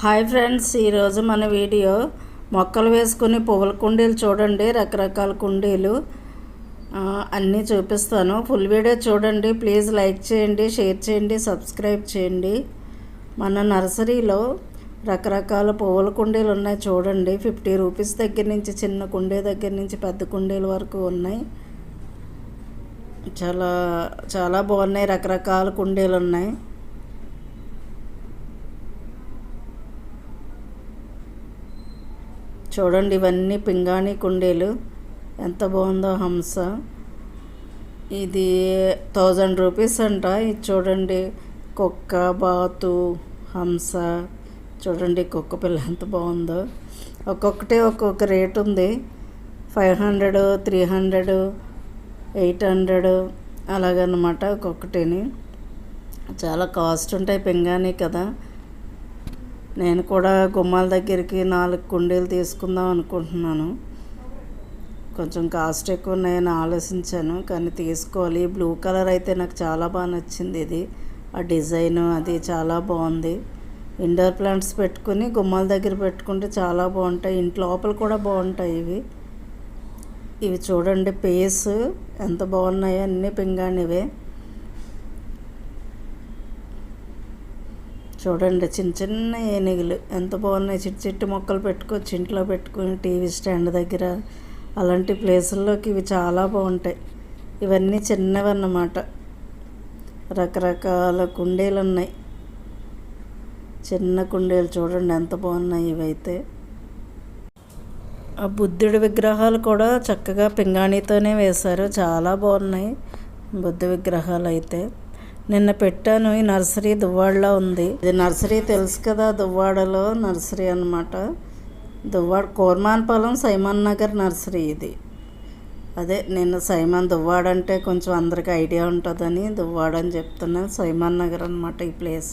Hi friends ఈరోజు మన video మొక్కలు వేసుకుని పువ్వుల కుండీలు చూడండి రకరకాల కుండీలు. అన్నీ చూపిస్తాను. ఫుల్ వీడియో చూడండి ప్లీజ్ లైక్ చేయండి షేర్ చేయండి సబ్స్క్రైబ్ చేయండి. మన నర్సరీలో రకరకాల పువ్వుల కుండీలు ఉన్నాయి చూడండి. ఫిఫ్టీ రూపీస్ దగ్గర నుంచి చిన్న కుండీ దగ్గర నుంచి పెద్ద కుండీల వరకు ఉన్నాయి. చాలా చాలా బాగున్నాయి రకరకాల కుండీలు ఉన్నాయి. చూడండి ఇవన్నీ పింగాణి కుండీలు. ఎంత బాగుందో హంస. ఇది థౌజండ్ రూపీస్ అంట. ఇది చూడండి కుక్క బాతు హంస. చూడండి కుక్క పిల్ల ఎంత బాగుందో. ఒక్కొక్కటి ఒక్కొక్క రేట్ ఉంది. Five hundred three hundred eight hundred అలాగనమాట ఒక్కొక్కటిని. చాలా కాస్ట్ ఉంటాయి పింగాణి కదా. నేను కూడా గుమ్మాల దగ్గరికి నాలుగు కుండీలు తీసుకుందాం అనుకుంటున్నాను. కొంచెం కాస్ట్ ఎక్కువ ఉన్నాయని ఆలోచించాను కానీ తీసుకోవాలి. బ్లూ కలర్ అయితే నాకు చాలా బాగా నచ్చింది ఇది. ఆ డిజైన్ అది చాలా బాగుంది. ఇండోర్ ప్లాంట్స్ పెట్టుకుని గుమ్మాల దగ్గర పెట్టుకుంటే చాలా బాగుంటాయి. ఇంటి లోపల కూడా బాగుంటాయి ఇవి. ఇవి చూడండి పేస్ ఎంత బాగున్నాయో అన్నీ పింగాణివే. చూడండి చిన్న చిన్న ఏనుగులు. ఎంత బాగున్నాయి. చిట్టి చిట్టి మొక్కలు పెట్టుకోవచ్చు ఇంట్లో పెట్టుకుని టీవీ స్టాండ్ దగ్గర అలాంటి ప్లేసుల్లోకి ఇవి చాలా బాగుంటాయి. ఇవన్నీ చిన్నవి అన్నమాట రకరకాల కుండీలు ఉన్నాయి చిన్న కుండీలు చూడండి ఎంత బాగున్నాయి ఇవైతే. ఆ బుద్ధుడి విగ్రహాలు కూడా చక్కగా పింగాణితోనే వేశారు. చాలా బాగున్నాయి బుద్ధ విగ్రహాలు అయితే నిన్న పెట్టాను ఈ నర్సరీ దువ్వాడలో ఉంది. ఇది నర్సరీ తెలుసు కదా దువ్వాడలో నర్సరీ అన్నమాట. దువ్వాడ కోర్మాన్పాలెం సైమాన్ నగర్ నర్సరీ ఇది. అదే నిన్న సైమాన్ దువ్వాడ అంటే కొంచెం అందరికి ఐడియా ఉంటుందని దువ్వాడ అని చెప్తున్నాను సైమాన్ నగర్ అనమాట ఈ ప్లేస్.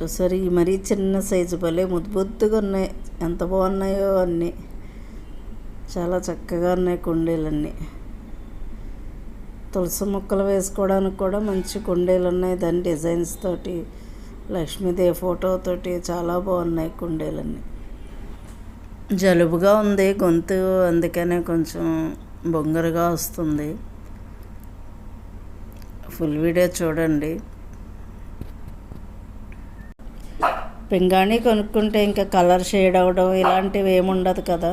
చూసారు ఈ మరీ చిన్న సైజు భలే ముద్దుబుద్దుగా ఉన్నాయి. ఎంత బాగున్నాయో అన్నీ. చాలా చక్కగా ఉన్నాయి కుండీలన్నీ. తులసి మొక్కలు వేసుకోవడానికి కూడా మంచి కుండీలు ఉన్నాయి. దాని డిజైన్స్ తోటి లక్ష్మీదేవి ఫోటోతోటి చాలా బాగున్నాయి కుండీలన్నీ. జలుబుగా ఉంది గొంతు అందుకనే కొంచెం బొంగరుగా వస్తుంది. ఫుల్ వీడియో చూడండి. పింగాణి కొనుక్కుంటే ఇంకా కలర్ షేడ్ అవ్వడం ఇలాంటివి ఏముండదు కదా.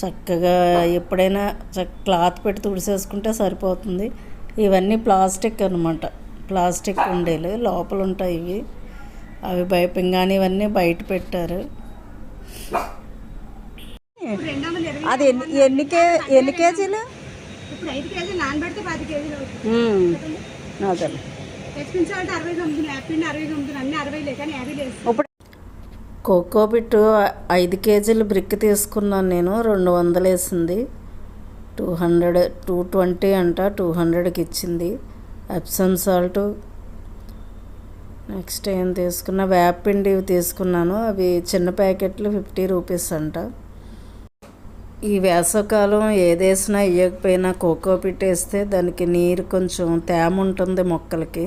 చక్కగా ఎప్పుడైనా చక్క క్లాత్ పెట్టి తుడిసేసుకుంటే సరిపోతుంది. ఇవన్నీ ప్లాస్టిక్ అనమాట ప్లాస్టిక్ ఉండేలు లోపల ఉంటాయి ఇవి. అవి బయ పింగాణి ఇవన్నీ బయట పెట్టారు. అది ఎన్ని ఎన్ని కే ఎన్ని కేజీలు? ఇప్పుడు కోకో బిట్టు ఐదు కేజీలు బ్రిక్ తీసుకున్నాను నేను. రెండు వందలు వేసింది టూ హండ్రెడ్ టూ ట్వంటీ అంట టూ హండ్రెడ్కి ఇచ్చింది. Epsom salt. నెక్స్ట్ ఏం తీసుకున్నా? వేపిండి తీసుకున్నాను. అవి చిన్న ప్యాకెట్లు ఫిఫ్టీ రూపీస్ అంట. ఈ వేసవకాలం ఏదేసినా ఇవ్వకపోయినా కోకో పిట్ వేస్తే దానికి నీరు కొంచెం తేమ ఉంటుంది మొక్కలకి.